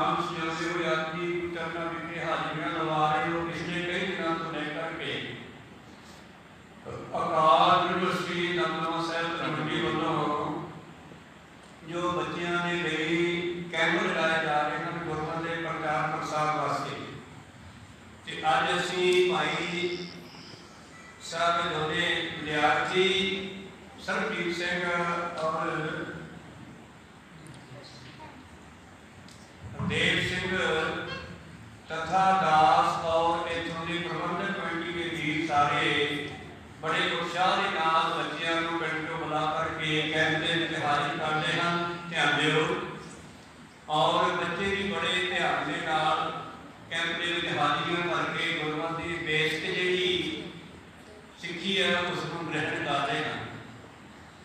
ਪਹਿਰ ਦੇ ਦੀਵਾਨ ਸਜਾਉਂਦੇ ਹੋਏ ਅੱਜ ਵਿਖੇ ਹਾਜ਼ਰੀਆਂ ਲਵਾ ਰਹੇ ਹੋ, ਪਿਛਲੇ ਕਈ ਦਿਨਾਂ ਤੋਂ ਲੈ ਕਰਕੇ। ਅਕਾਲ ਯੂਨੀਵਰਸਿਟੀ ਨੰਦਨਵਾ ਸਾਹਿਬ ਤਲਵੰਡੀ ਵੱਲੋਂ ਜੋ ਬੱਚਿਆਂ ਦੇ ਲਈ ਕੈਂਪ ਲਗਾਏ ਜਾ ਰਹੇ ਹਨ ਗੁਰਮਤਿ ਦੇ ਪ੍ਰਚਾਰ ਪ੍ਰਸਾਰ ਵਾਸਤੇ। ਤੇ ਅੱਜ ਅਸੀਂ ਭਾਈ ਸਾਹਿਬ ਦੋਨੇ ਵਿਦਿਆਰਥੀ ਸਰਬਜੀਤ ਸਿੰਘ ਔਰ ਦੇਵ ਸਿੰਘ ਤਥਾ ਦਾਸ ਔਰ ਇਥੋਂ ਦੀ ਪ੍ਰਬੰਧਕ ਕਮੇਟੀ ਦੇ ਵੀਰ ਸਾਰੇ ਬੜੇ ਉਤਸ਼ਾਹ ਦੇ ਨਾਲ ਬੱਚਿਆਂ ਨੂੰ ਪਿੰਡ ਤੋਂ ਬੁਲਾ ਕਰਕੇ ਕੈਂਪ ਦੇ ਵਿੱਚ ਹਾਜ਼ਰ ਕਰਦੇ ਹਨ, ਧਿਆਨ ਦਿਓ। ਔਰ ਬੱਚੇ ਵੀ ਬੜੇ ਧਿਆਨ ਦੇ ਨਾਲ ਕੈਂਪ ਦੇ ਵਿੱਚ ਹਾਜ਼ਰੀਆਂ ਭਰ ਕੇ ਜਿਹੜੀ ਸਿੱਖੀ ਹੈ, ਉਸ ਨੂੰ ਗ੍ਰਹਿਣ ਕਰਦੇ ਹਨ।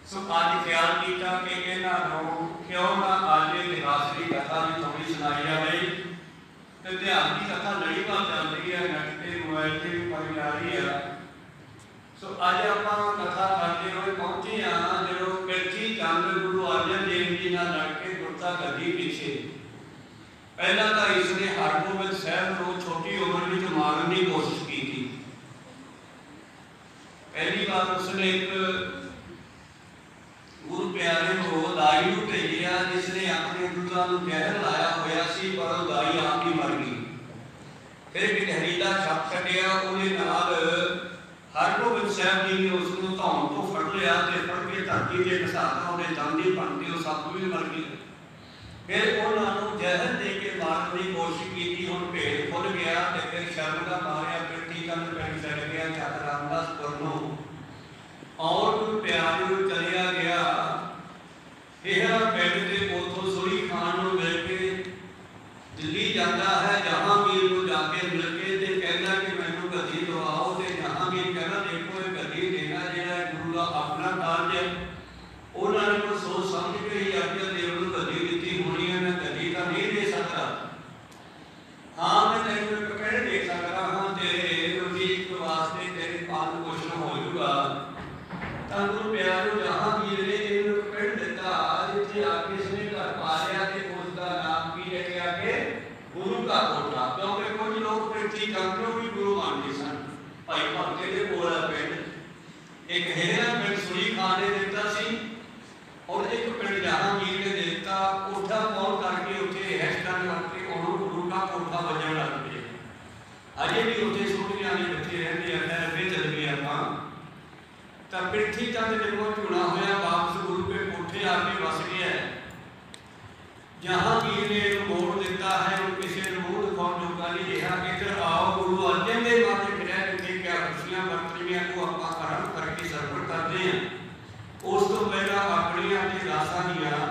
ਸੋ ਅੱਜ ਖਿਆਲ ਕੀਤਾ ਕਿ ਇਹਨਾਂ ਨੂੰ ਕਿਉਂ ਨਾ ਅੱਜ ਇਤਿਹਾਸ ਕਥਾ ਵੀ ਥੋੜੀ ਸੁਣਾਈ ਜਾਵੇ। ਤੇ ਧਿਆਨ ਦੀ ਕਥਾ ਲੜੀ ਭਾਲ ਚੱਲ ਹੈ ਨੈਟ ਤੇ ਮੋਬਾਈਲ ਤੇ ਵੀ ਪਾਈ ਜਾ ਰਹੀ ਹੈ ਸੋ ਅੱਜ ਆਪਾਂ ਕਥਾ ਕਰਦੇ ਹੋਏ ਪਹੁੰਚੇ ਹਾਂ, ਜਦੋਂ ਕਿਰਤੀ ਚੰਦ ਗੁਰੂ ਅਰਜਨ ਦੇਵ ਜੀ ਨਾਲ ਲੜ ਕੇ ਗੁਰਤਾ ਗੱਦੀ ਪਿੱਛੇ। ਪਹਿਲਾਂ ਤਾਂ ਇਸ ਨੇ ਹਰਗੋਬਿੰਦ ਸਾਹਿਬ ਨੂੰ ਛੋਟੀ ਉਮਰ ਵਿੱਚ ਮਾਰਨ ਦੀ ਕੋਸ਼ਿਸ਼ ਕੀਤੀ। ਪਹਿਲੀ ਵਾਰ ਉਸਨੇ ਇੱਕ ਗੁਰੂ ਪਿਆਰੇ ਨੂੰ ਦਾਈ ਨੂੰ ਭੇਜਿਆ ਜਿਸ ਨੇ ਆਪਣੇ ਗੁਰੂਆਂ ਨੂੰ ਜ਼ਹਿਰ ਲਾਇਆ ਹੋਇਆ ਸੀ, ਪਰ ਉਹ ਦਾਈ ਆਪ ਹੀ ਮਰ ਗਈ। ਫਿਰ ਗਿਟਹਰੀ ਦਾ ਛੱਪ ਛੱਡਿਆ ਉਹਦੇ ਨਾਲ ਹਰਗੋਬਿੰਦ ਸਾਹਿਬ ਜੀ ਨੇ ਉਸ ਨੂੰ ਧੌਣ ਤੋਂ ਫੜ ਲਿਆ ਤੇ ਫੜ ਕੇ ਧਰਤੀ ਤੇ ਘਸਾਤਾ ਉਹਦੇ ਦੰਦ ਹੀ ਉਹ ਸੱਪ ਵੀ ਮਰ ਗਿਆ ਫਿਰ ਉਹਨਾਂ ਨੂੰ ਜ਼ਹਿਰ ਦੇ ਕੇ ਮਾਰਨ ਦੀ ਕੋਸ਼ਿਸ਼ ਕੀਤੀ, ਹੁਣ ਭੇਦ ਖੁੱਲ ਗਿਆ ਤੇ ਫਿਰ ਸ਼ਰਮ ਦਾ ਮਾਰਿਆ ਪਿੱਠੀ ਕੰਨ ਪਿੰਡ ਛੱਡ ਗਿਆ ਚੱਕ ਰਾਮਦਾਸਪੁਰ ਨੂੰ ਔਰ ਗੁਰੂ ਪਿਆਰੇ ਨੂੰ ਚਲਿਆ ਗਿਆ ਇਹ ਪਿੰਡ ਦੇ ਉਥੋਂ ਸੁਰੀ ਖਾਨ ਨੂੰ ਮਿਲ ਕੇ ਦਿੱਲੀ ਜਾਂਦਾ ਹੈ ਜਹਾਂਗੀਰ ਨੂੰ ਜਾ ਕੇ ਮਿਲ ਕੇ ਤੇ ਕਹਿੰਦਾ ਕਿ ਮੈਨੂੰ ਗੱਦੀ ਦਵਾਓ ਤੇ ਜਹਾਂਗੀਰ ਕਹਿੰਦਾ ਦੇਖੋ ਇਹ ਗੱਦੀ ਦੇਣਾ ਜਿਹੜਾ ਹੈ ਗੁਰੂ ਦਾ ਆਪਣਾ ਕਾਰਜ ਹੈ ਉਹਨਾਂ ਨੇ ਕੋਈ ਸੋਚ ਸਮਝ ਕੇ ਹੀ ਆਗਿਆ ਦੇਵ ਨੂੰ ਗੱਦੀ ਦਿੱਤੀ ਹੋਣੀ ਹੈ ਮੈਂ ਗੱਦੀ ਤਾਂ ਨਹੀਂ ਦੇ ਸਕਦਾ ਹਾਂ ਮੈਂ ਤੈਨੂੰ ਇੱਕ ਕਹਿ ਦੇ ਸਕਦਾ ਹਾਂ ਤੇਰੇ ਰੋਜੀ ਵਾਸਤੇ ਤੇਰੇ ਪਾਲ ਪੋਸ਼ਣ ਹੋ ਜਾਊਗਾ ਤਾਂ ਗੁਰੂ ਪਿਆਰੋ ਜਹਾਂਗੀਰ ਨੇ ਇਹਨੂੰ ਇੱਕ ਪਿੰਡ ਦਿੱਤਾ ਜਿੱਥੇ ਆ ਕੇ ਇਸਨੇ ਘਰ ਪਾ ਲਿਆ ਤੇ ਉਸ ਦਾ ਨਾਮ ਕੀ ਰੱਖਿਆ ਕਿ ਗੁਰੂ ਦਾ ਕੋਠਾ ਕਿਉਂਕਿ ਕੁਝ ਲੋਕ ਪ੍ਰਿਥੀ ਚੰਦ ਨੂੰ ਵੀ ਗੁਰੂ ਮੰਨਦੇ ਸਨ ਭਾਈ ਭਗਤੇ ਦੇ ਕੋਲ ਆ ਪਿੰਡ ਇੱਕ ਹੈਰਾ ਪਿੰਡ ਸੁਰੀ ਖਾਨ ਨੇ ਦਿੱਤਾ ਸੀ ਔਰ ਇੱਕ ਪਿੰਡ ਜਹਾਂਗੀਰ ਨੇ ਦੇ ਦਿੱਤਾ ਕੋਠਾ ਪਾਉਣ ਕਰਕੇ ਉੱਥੇ ਹੈਸਟਾਂ ਕਰਕੇ ਉਹਨੂੰ ਗੁਰੂ ਦਾ ਕੋਠਾ ਵੱਜਣ ਲੱਗ ਪਿਆ ਅਜੇ ਵੀ ਉੱਥੇ ਛੋਟੀਆਂ ਨੇ ਬੱਚੇ ਰਹਿੰਦੇ ਆ ਫਿਰ ਅੱਗੇ ਚੱਲ ਗਏ ਆਪਾਂ ਤਾਂ ਪਿੱਠੀ ਚੰਦ ਜਦੋਂ ਝੁਣਾ ਹੋਇਆ ਵਾਪਸ ਗੁਰੂ ਕੇ ਕੋਠੇ ਆ ਕੇ ਵਸ ਗਿਆ ਜਹਾਂਗੀਰ ਨੇ ਇਹਨੂੰ ਮੋੜ ਦਿੱਤਾ ਹੈ ਉਹ ਕਿਸੇ ਨੂੰ ਮੂੰਹ ਦਿਖਾਉਣ ਜੋਗਾ ਨਹੀਂ ਰਿਹਾ ਇੱਧਰ ਆਓ ਗੁਰੂ ਅਰਜਨ ਦੇ ਮਾਤੇ ਫਿਰਿਆ ਜਿੱਥੇ ਕਿਆ ਖੁਸ਼ੀਆਂ ਵਰਤਣੀਆਂ ਉਹ ਆਪਾਂ ਆਰੰਭ ਕਰਕੇ ਸਰਵਰ ਕਰਦੇ ਹਾਂ ਉਸ ਤੋਂ ਪਹਿਲਾਂ ਆਪਣੀਆਂ ਤੇ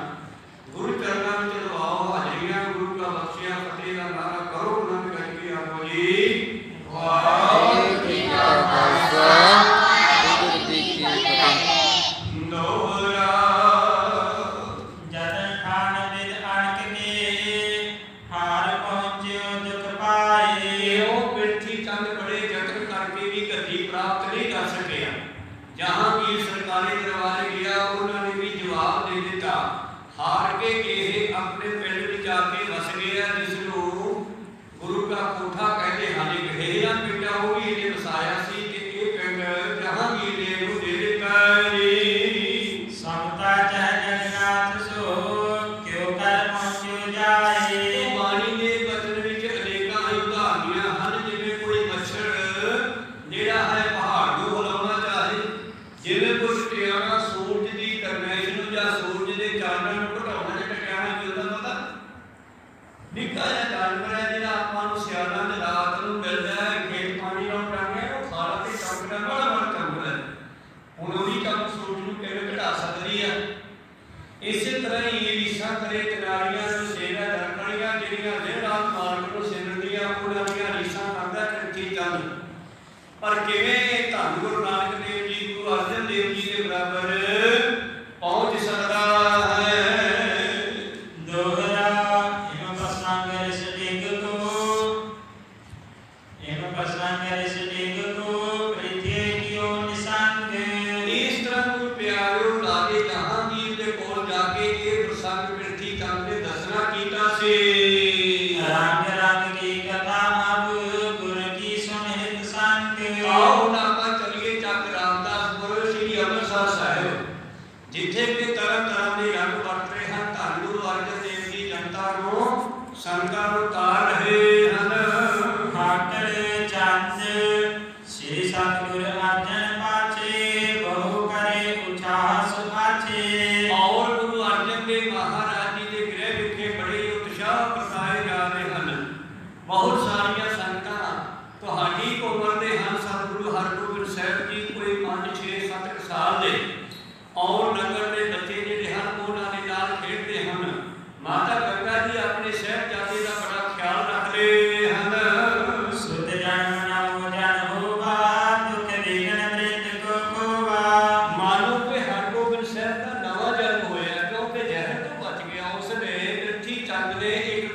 detective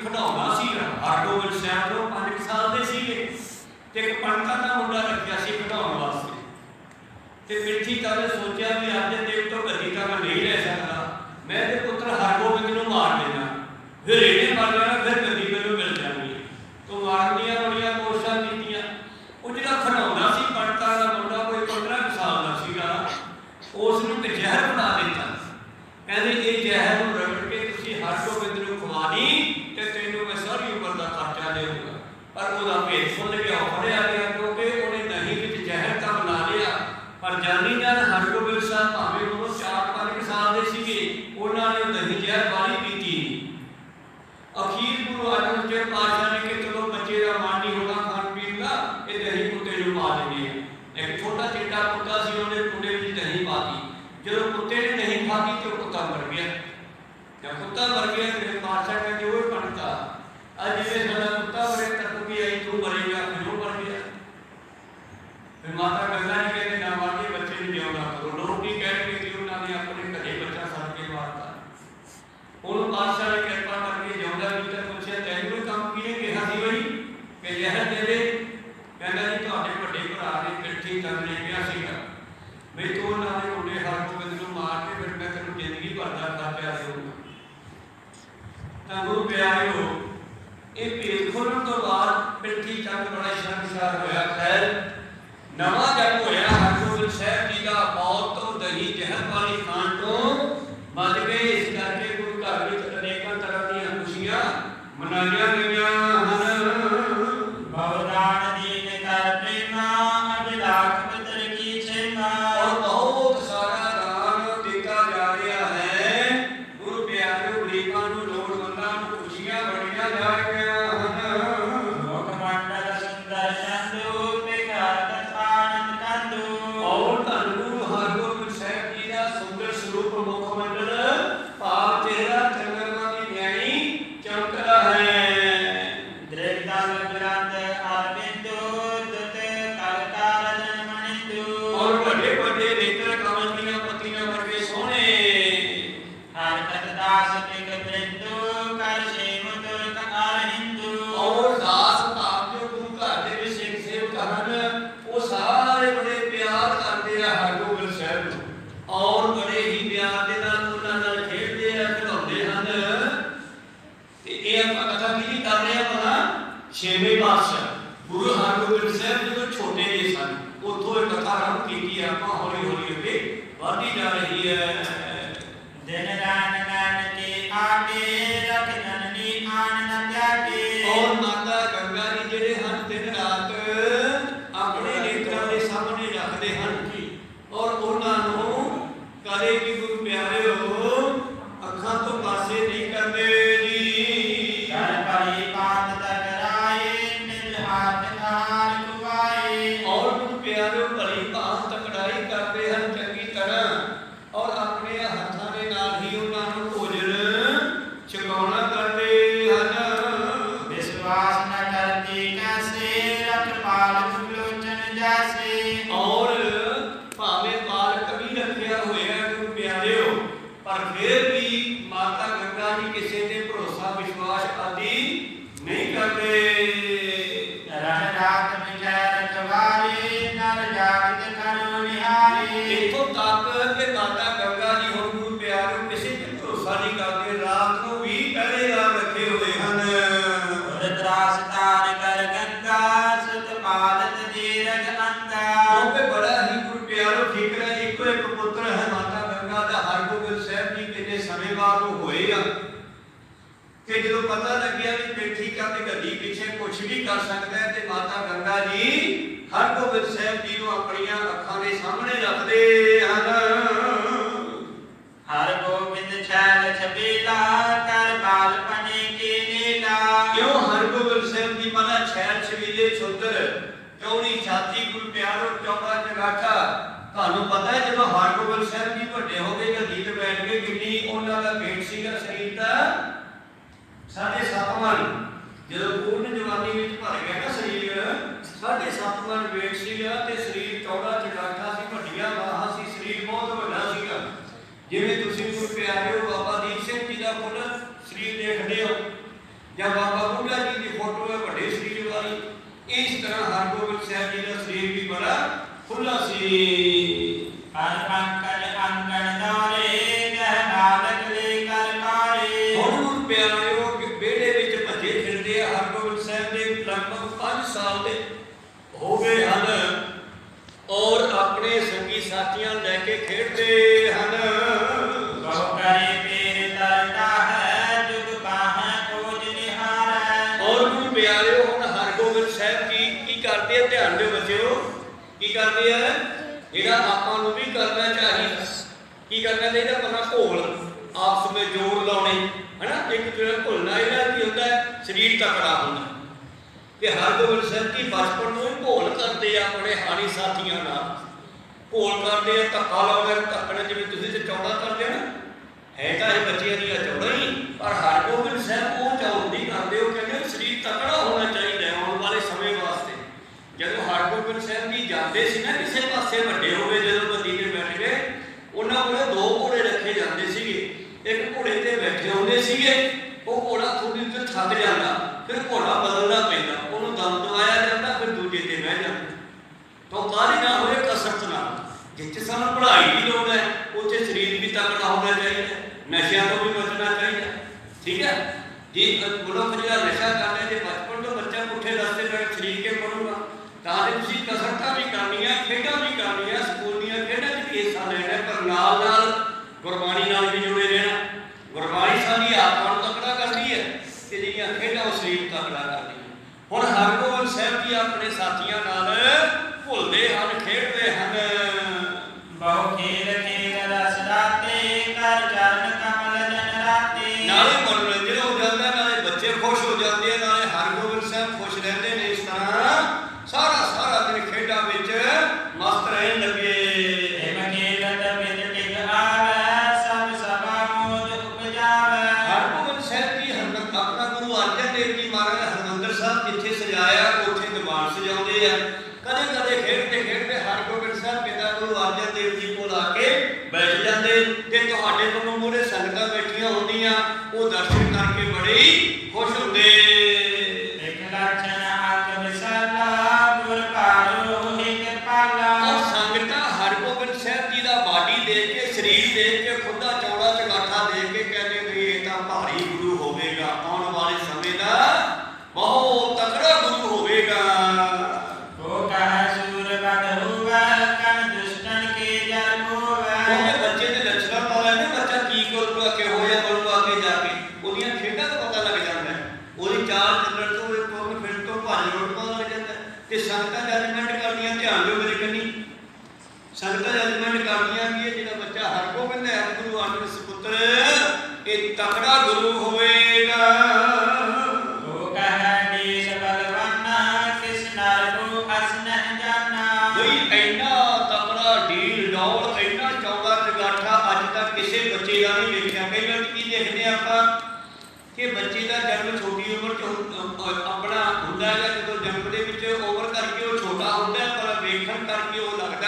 ਬਣਾਉਣਾ ਸੀ। ਆਟੋਮੋਬਾਈਲ ਸ਼ਹਿਰ ਤੋਂ 5 ਸਾਲ ਦੇ ਸੀਗੇ। ਤੇ ਇੱਕ ਪੰਡਤਾਂ ਦਾ ਮੁੰਡਾ ਰੱਖਿਆ ਸੀ ਬਣਾਉਣ ਵਾਸਤੇ। ਤੇ ਮਿੱਠੀ ਤਾਂ ਸੋਚਿਆ ਵੀ ਅੱਜ ਦੇਵ ਤੋਂ ਗੱਦੀ ਤਾਂ ਮੈਂ ਨਹੀਂ ਰਹਿ ਸਕਦਾ। ਮੈਂ ਤੇ ਪੁੱਤਰ ਹਰਗੋਬਿੰਦ ਨੂੰ ਮਾਰ ਦੇਣਾ। ਫਿਰ ਇਹਨੇ ਮਾਰ ਲੈਣਾ ਫਿਰ Ya ਕੁਝ ਵੀ ਕਰ ਸਕਦਾ ਹੈ ਤੇ ਮਾਤਾ ਗੰਗਾ ਜੀ ਹਰਗੋਬਿੰਦ ਸਾਹਿਬ ਜੀ ਨੂੰ ਆਪਣੀਆਂ ਅੱਖਾਂ ਦੇ ਸਾਹਮਣੇ ਰੱਖਦੇ ਹਨ। ਹਰ ਗੋਬਿੰਦ ਛੈਲ ਛਬੀਲਾ ਕਰ ਬਾਲ ਪਨੇ ਕੀ ਲੀਲਾ ਕਿਉਂ ਹਰਗੋਬਿੰਦ ਸਾਹਿਬ ਜੀ ਮਨਾ ਛੈਲ ਛਬੀਲੇ ਸੁੰਦਰ ਚੌੜੀ ਛਾਤੀ ਗੁਰ ਪਿਆਰੋ ਚੌੜਾ ਜਗਾਠਾ ਤੁਹਾਨੂੰ ਪਤਾ ਹੈ ਜਦੋਂ ਹਰਗੋਬਿੰਦ ਸਾਹਿਬ ਜੀ ਵੱਡੇ ਹੋ ਗਏ ਗੱਦੀ ਤੇ ਬੈਠ ਕੇ ਕਿੰਨੀ ਉਹਨਾਂ ਦਾ ਵੇਟ ਸੀਗਾ ਸਰੀਰ ਦਾ। ਸੱਤ ਮਣ ਜਦੋਂ ਪੂਰਨ ਜਵਾਨੀ ਵਿੱਚ ਭਰ ਗਿਆ ਨਾ ਸਰੀਰ ਸਾਢੇ ਸੱਤ ਮਣ ਵੇਟ ਸੀਗਾ ਤੇ ਸਰੀਰ ਚੌੜਾ ਚਗਾਠਾ ਸੀ, ਵੱਡੀਆਂ ਬਾਹਾਂ ਸੀ, ਸਰੀਰ ਬਹੁਤ ਵੱਡਾ ਸੀਗਾ। ਜਿਵੇਂ ਤੁਸੀਂ ਗੁਰ ਪਿਆਰੇ ਹੋ ਬਾਬਾ ਦੀਪ ਸਿੰਘ ਜੀ ਦਾ ਫੁੱਲ ਸਰੀਰ ਦੇਖਦੇ ਹੋ, ਜਾਂ ਬਾਬਾ ਬੁੱਢਾ ਜੀ ਦੀ ਫੋਟੋ ਹੈ ਵੱਡੇ ਸਰੀਰ ਵਾਲੀ, ਇਸ ਤਰ੍ਹਾਂ ਹਰਗੋਬਿੰਦ ਸਾਹਿਬ ਜੀ ਦਾ ਸਰੀਰ ਵੀ ਬੜਾ ਖੁੱਲਾ ਸੀ। ਸਾਥੀਆਂ ਲੈ ਕੇ ਖੇਡਦੇ ਹਨ। ਬਹੁ ਕਰੇ ਪੀਰ ਤਰਦਾ ਹੈ ਜੁਗ ਬਾਹਾਂ ਕੋਜ ਨਿਹਾਰੈ ਔਰ ਗੁਰੂ ਪਿਆਰਿਓ ਹੁਣ ਹਰਗੋਬਿੰਦ ਸਾਹਿਬ ਜੀ ਕੀ ਕਰਦੇ ਆ? ਧਿਆਨ ਦਿਓ ਬੱਚਿਓ ਕੀ ਕਰਦੇ ਆ? ਜਿਹੜਾ ਆਪਾਂ ਨੂੰ ਵੀ ਕਰਨਾ ਚਾਹੀਦਾ ਕੀ ਕਰਨਾ ਚਾਹੀਦਾ? ਆਪਣਾ ਘੋਲ ਆਪਸ ਵਿੱਚ ਜੋੜ ਲਾਉਣੇ ਹਨਾ? ਇੱਕ ਦੂਜੇ ਨਾਲ ਘੁਲਣਾ ਇਹਦਾ ਕੀ ਹੁੰਦਾ? ਸਰੀਰ ਤਕੜਾ ਹੁੰਦਾ। ਤੇ ਹਰਗੋਬਿੰਦ ਸਾਹਿਬ ਜੀ ਬਚਪਨ ਨੂੰ ਹੀ ਘੋਲ ਕਰਦੇ ਆ ਆਪਣੇ ਹਾਣੀ ਸਾਥੀਆਂ ਨਾਲ? ਘੋਲ ਕਰਦੇ ਆ, ਧੱਕਾ ਲਾਉਂਦੇ ਆ, ਧੱਕਣ ਜਿਵੇਂ ਤੁਸੀਂ ਤੇ ਚੌੜਾ ਕਰਦੇ ਆ ਨਾ ਹੈ ਤਾਂ ਇਹ ਬੱਚਿਆਂ ਦੀ ਚੌੜਾ ਹੀ, ਪਰ ਹਰਗੋਬਿੰਦ ਸਾਹਿਬ ਉਹ ਚੌੜ ਕਰਦੇ ਉਹ ਕਹਿੰਦੇ ਸਰੀਰ ਤਕੜਾ ਹੋਣਾ ਚਾਹੀਦਾ ਆਉਣ ਵਾਲੇ ਸਮੇਂ ਵਾਸਤੇ। ਜਦੋਂ ਹਰਗੋਬਿੰਦ ਸਾਹਿਬ ਜੀ ਜਾਂਦੇ ਸੀ ਨਾ, ਕਿਸੇ ਪਾਸੇ ਵੱਡੇ ਹੋ ਜਦੋਂ ਗੱਦੀ ਬੈਠ ਗਏ, ਉਹਨਾਂ ਕੋਲੇ ਦੋ ਘੋੜੇ ਰੱਖੇ ਜਾਂਦੇ ਸੀਗੇ। ਇੱਕ ਘੋੜੇ ਤੇ ਬੈਠੇ ਹੁੰਦੇ ਸੀਗੇ, ਉਹ ਘੋੜਾ ਥੋੜੀ ਜਿਹੀ ਥੱਕ ਜਾਂਦਾ, ਫਿਰ ਘੋੜਾ ਬਦਲਣਾ ਪੈਂਦਾ, ਉਹਨੂੰ ਦਮ ਦਵਾਇਆ ਜਾਂਦਾ, ਫਿਰ ਦੂਜੇ ਤੇ ਬਹਿ ਜਾਂਦਾ। ਤਾਂ ਕਾਹਦੀ ਨਾ ਹੋਏ ਕਸਰਤ ਨਾਲ। ਜਿੱਥੇ ਸਾਨੂੰ ਪੜ੍ਹਾਈ ਦੀ ਲੋੜ ਹੈ ਉੱਥੇ ਸਰੀਰ ਵੀ ਤਕੜਾ ਹੋਣਾ ਚਾਹੀਦਾ ਨਸ਼ਿਆਂ ਤੋਂ ਵੀ ਬਚਣਾ ਚਾਹੀਦਾ ਠੀਕ ਹੈ? ਜੇ ਮਨੁੱਖ ਜਿਹੜਾ ਨਸ਼ਾ ਕਰਦਾ ਜੇ ਬਚਪਨ ਤੋਂ ਬੱਚਾ ਪੁੱਠੇ ਰਸਤੇ ਤੇ ਸਰੀਰ ਕੇ ਪੜੂਗਾ ਤਾਂ ਤੇ ਤੁਸੀਂ ਕਸਰਤਾਂ ਵੀ ਕਰਨੀਆਂ, ਖੇਡਾਂ ਵੀ ਕਰਨੀਆਂ, ਸਕੂਲ ਦੀਆਂ ਖੇਡਾਂ 'ਚ ਵੀ ਹਿੱਸਾ ਲੈਣਾ ਪਰ ਨਾਲ ਨਾਲ ਗੁਰਬਾਣੀ ਨਾਲ ਵੀ ਜੁੜੇ ਰਹਿਣਾ ਗੁਰਬਾਣੀ ਸਾਡੀ ਆਤਮਾ ਨੂੰ ਤਕੜਾ ਕਰਦੀ ਹੈ ਤੇ ਜਿਹੜੀਆਂ ਖੇਡਾਂ ਉਹ ਸਰੀਰ ਤਕੜਾ ਕਰਦੀਆਂ ਹੁਣ ਹਰਗੋਬਿੰਦ ਸਾਹਿਬ ਜੀ ਆਪਣੇ ਸਾਥੀਆਂ ਨਾਲ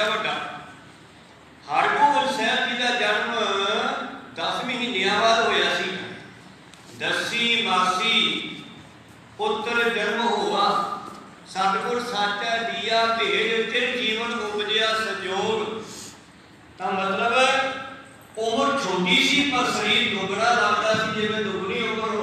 ਲੱਗਦਾ ਵੱਡਾ? ਹਰਗੋਬਿੰਦ ਸਾਹਿਬ ਜੀ ਦਾ ਜਨਮ 10 ਮਹੀਨਿਆਂ ਬਾਅਦ ਹੋਇਆ ਸੀ। ਦਸੀ ਮਾਸੀ ਪੁੱਤਰ ਜਨਮ ਹੋਆ। ਸਤਿਗੁਰ ਸਾਚਾ ਦੀਆ ਭੇਜ ਤੇ ਜੀਵਨ ਉਪਜਿਆ ਸੰਜੋਗ। ਤਾਂ ਮਤਲਬ ਉਮਰ ਛੋਟੀ ਸੀ, ਪਰ ਸਰੀਰ ਦੁਗਣਾ ਲੱਗਦਾ ਸੀ। ਜਿਵੇਂ ਦੁਗਣੀ ਉਮਰ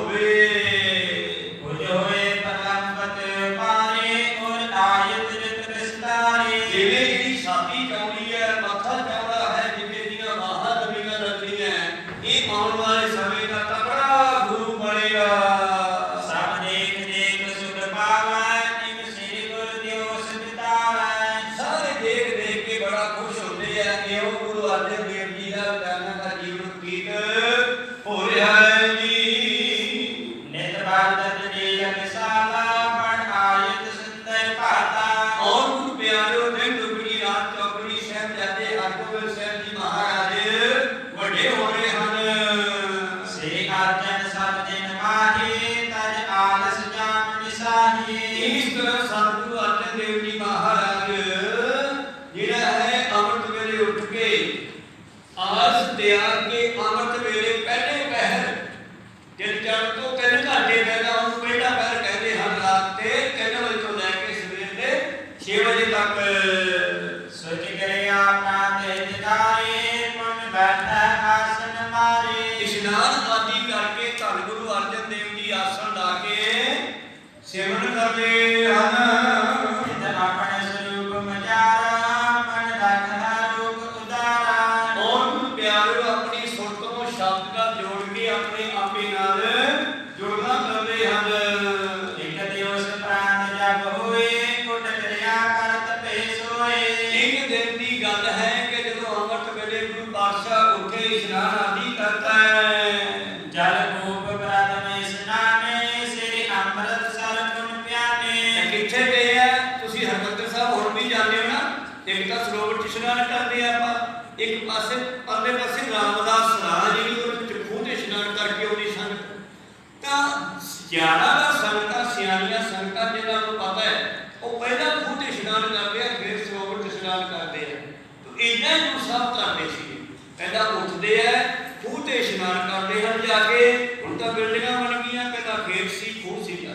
ਇਹਨਾਂ ਨੂੰ ਸਭ ਕਰਦੇ ਸੀ। ਕਹਿੰਦਾ ਉੱਠਦੇ ਐ, ਖੂਹ ਤੇ ਇਸ਼ਨਾਨ ਕਰਦੇ ਹਨ ਜਾ ਕੇ। ਹੁਣ ਤਾਂ ਬਿਲਡਿੰਗਾਂ ਬਣ ਗਈਆਂ, ਕਹਿੰਦਾ ਖੇਤ ਸੀ, ਖੂਹ ਸੀ ਤਾਂ।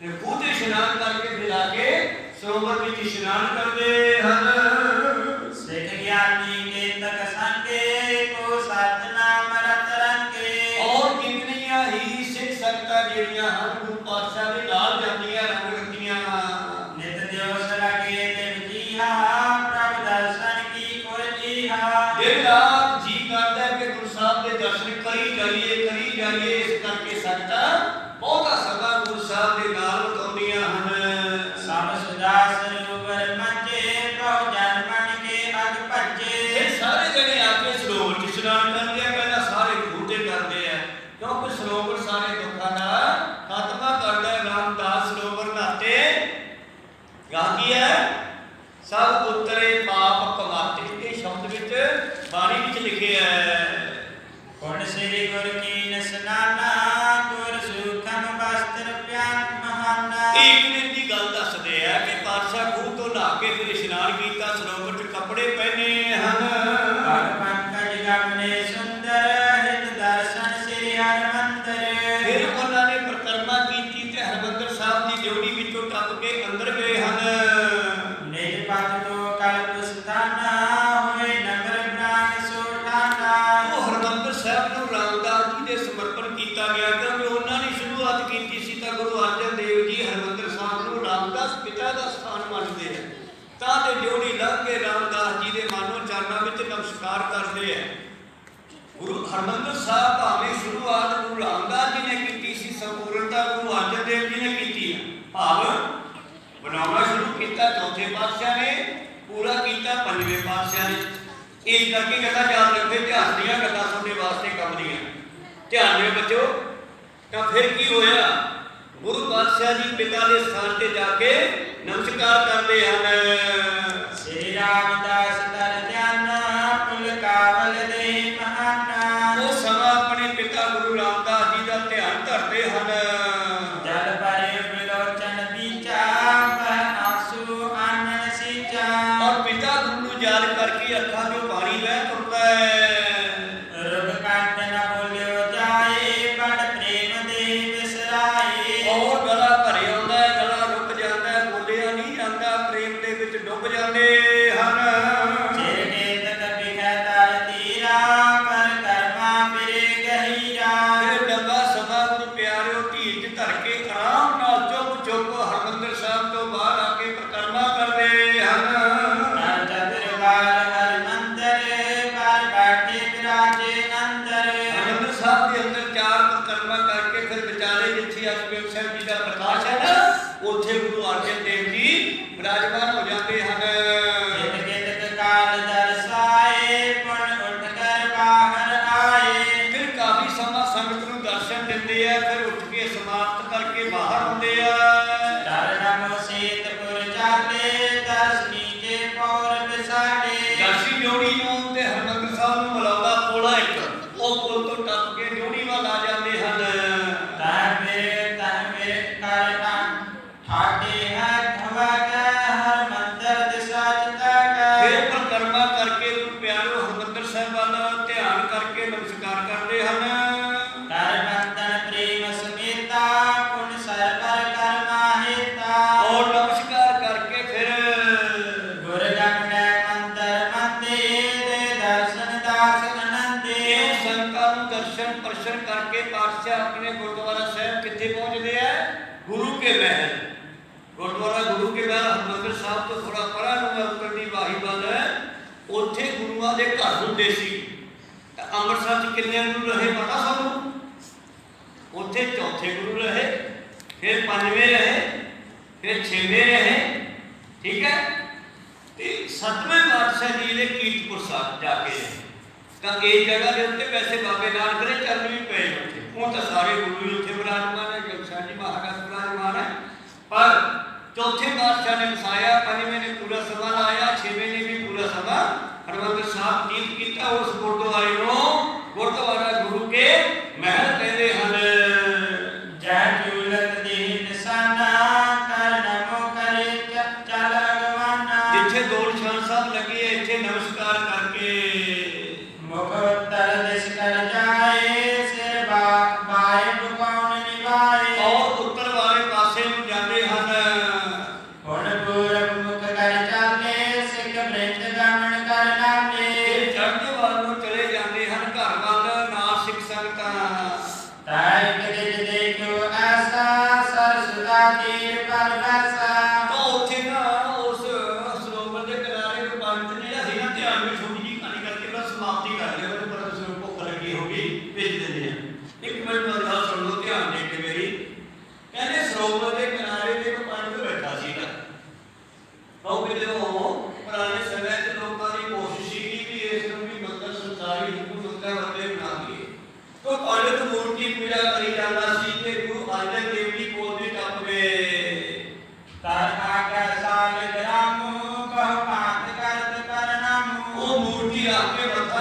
ਤੇ ਖੂਹ ਤੇ ਇਸ਼ਨਾਨ ਕਰਕੇ ਫਿਰ ਆ ਕੇ ਸਰੋਵਰ ਵਿੱਚ ਇਸ਼ਨਾਨ ਕਰਦੇ ਹਨ। ਸਾਰੇ ਦੁੱਖਾਂ ਦਾ ਖਾਤਮਾ ਕਰਦਾ ਹੈ। ਰਾਮਦਾਸ ਸਰੋਵਰ ਨਾਤੇ ਗਾ ਕੀ ਹੈ? ਸਭ ਉਤਰੇ ਪਾਪ ਕਮਾਤੇ। ਇਹ ਸ਼ਬਦ ਵਿੱਚ ਬਾਣੀ ਵਿੱਚ ਲਿਖਿਆ ਹੈ। ਹੁਣ ਸ੍ਰੀ ਗੁਰ ਕੀ ਨਸਨਾਨਾ ਗੁਰ ਸੁਖਮ ਬਸਤਰ ਪਿਆਨ ਮਹਾਨਾ। ਇੱਕ ਦਿਨ ਦੀ ਗੱਲ ਦੱਸਦੇ ਆ ਕਿ ਪਾਤਸ਼ਾਹ ਖੂਹ ਤੋਂ ਨਹਾ ਕੇ ਫਿਰ ਤਾਂ ਤੇ ਡਿਉੜੀ ਲੰਘ ਕੇ ਰਾਮਦਾਸ ਜੀ ਦੇ ਮਾਨੋ ਚਰਨਾਂ ਵਿੱਚ ਨਮਸਕਾਰ ਕਰਦੇ ਆ। ਗੁਰੂ ਹਰਮੰਦਰ ਸਾਹਿਬ ਭਾਵੇਂ ਸ਼ੁਰੂਆਤ ਗੁਰੂ ਰਾਮਦਾਸ ਜੀ ਨੇ ਕੀਤੀ ਸੀ, ਸੰਪੂਰਨਤਾ ਗੁਰੂ ਅਰਜਨ ਦੇਵ ਜੀ ਨੇ ਕੀਤੀ ਆ। ਭਾਵ ਬਣਾਉਣਾ ਸ਼ੁਰੂ ਕੀਤਾ ਚੌਥੇ ਪਾਤਸ਼ਾਹ ਨੇ, ਪੂਰਾ ਕੀਤਾ ਪੰਜਵੇਂ ਪਾਤਸ਼ਾਹ ਨੇ। ਇਸ ਕਰਕੇ ਗੱਲਾਂ ਯਾਦ ਰੱਖੇ ਇਤਿਹਾਸ ਦੀਆਂ ਗੱਲਾਂ ਸੁਣਨੇ ਵਾਸਤੇ ਕੰਮ ਦੀਆਂ। ਧਿਆਨ ਦੇ ਬੱਚੋ, ਤਾਂ ਫਿਰ ਕੀ ਹੋਇਆ? ਗੁਰੂ ਪਾਤਸ਼ਾਹ ਜੀ ਪਿਤਾ ਦੇ ਸਥਾਨ ਤੇ ਜਾ ਕੇ ਨਮਸਕਾਰ ਕਰਦੇ ਹਨ। ਸ੍ਰੀ ਰਾਮਦਾਸ ਹੁੰਦੇ ਸੀ ਤਾਂ ਅੰਮ੍ਰਿਤਸਰ 'ਚ ਕਿੰਨੇ ਗੁਰੂ ਰਹੇ ਪਤਾ ਸਭ ਨੂੰ ਉੱਥੇ ਚੌਥੇ ਗੁਰੂ ਰਹੇ ਫਿਰ ਪੰਜਵੇਂ ਰਹੇ ਫਿਰ ਛੇਵੇਂ ਰਹੇ ਠੀਕ ਹੈ ਤੇ ਸਤਵੇਂ ਪਾਤਸ਼ਾਹ ਜੀ ਨੇ ਕੀਰਤਪੁਰ ਸਾਹਿਬ ਜਾ ਕੇ ਤਾਂ ਇਹ ਜਗ੍ਹਾ ਦੇ ਉੱਤੇ ਵੈਸੇ ਬਾਬੇ ਨਾਨਕ ਦੇ ਚਰਨ ਵੀ ਪਏ ਉੱਥੇ ਉਹ ਤਾਂ ਸਾਰੇ ਗੁਰੂ ਹੀ ਉੱਥੇ ਬਿਰਾਜਮਾਨ ਹੈ ਜਗਸ਼ਾਹ ਜੀ ਮਹਾਰਾਜ ਬਿਰਾਜਮਾਨ ਹੈ ਪਰ ਚੌਥੇ ਪਾਤਸ਼ਾਹ ਨੇ ਵਸਾਇਆ ਪੰਜਵੇਂ ਨੇ ਪੂਰਾ ਸਭਾ ਲਾਇਆ ਛੇਵੇਂ ਨੇ ਵੀ ਪੂਰਾ ਸਭਾ Another Psalm, Deep Gita was Gurdwara, you know. Gurdwara ಆಜ್ಞೆ ಮಾಡ್ತಾರೆ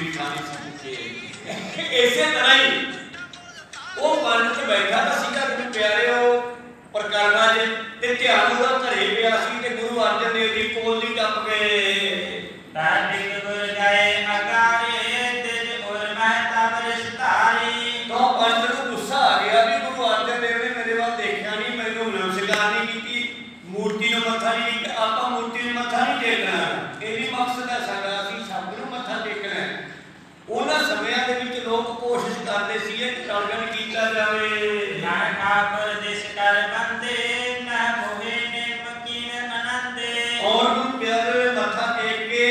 ਮੇਰੀ ਕਹਾਣੀ ਸੁਣੀ ਕਿ ਇਸੇ ਤਰ੍ਹਾਂ ਹੀ ਉਹ ਮਨ ਚ ਬੈਠਾ ਤਾਂ ਸੀਗਾ ਪਿਆਰੇ ਪਿਆਰਿਓ ਪ੍ਰਕਰਮਾ ਜੇ ਤੇ ਧਿਆਨ ਉਹਦਾ ਘਰੇ ਪਿਆ ਸੀ ਤੇ ਗੁਰੂ ਅਰਜਨ ਦੇਵ ਜੀ ਕੋਲ ਦੀ ਟੱਪ ਗਏ। ਤਾਂ ਜਿੰਨ ਗੁਰ ਜਾਏ ਵਰਣਨ ਕੀਤਾ ਜਾਵੇ। ਨਾ ਕਾਪ ਦੇਸ ਕਰ ਬੰਦੇ ਨਾ ਮੋਹੇ ਨੇ ਮਕੀਨ ਅਨੰਦੇ ਔਰ ਗੁਰੂ ਪਿਆਰੇ ਮੱਥਾ ਟੇਕ ਕੇ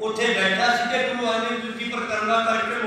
ਉੱਥੇ ਬੈਠਾ ਸੀ ਕਿ ਗੁਰੂ ਆਨੇ ਤੁਸੀਂ ਪ੍ਰਕਰਮਾ ਕਰਕੇ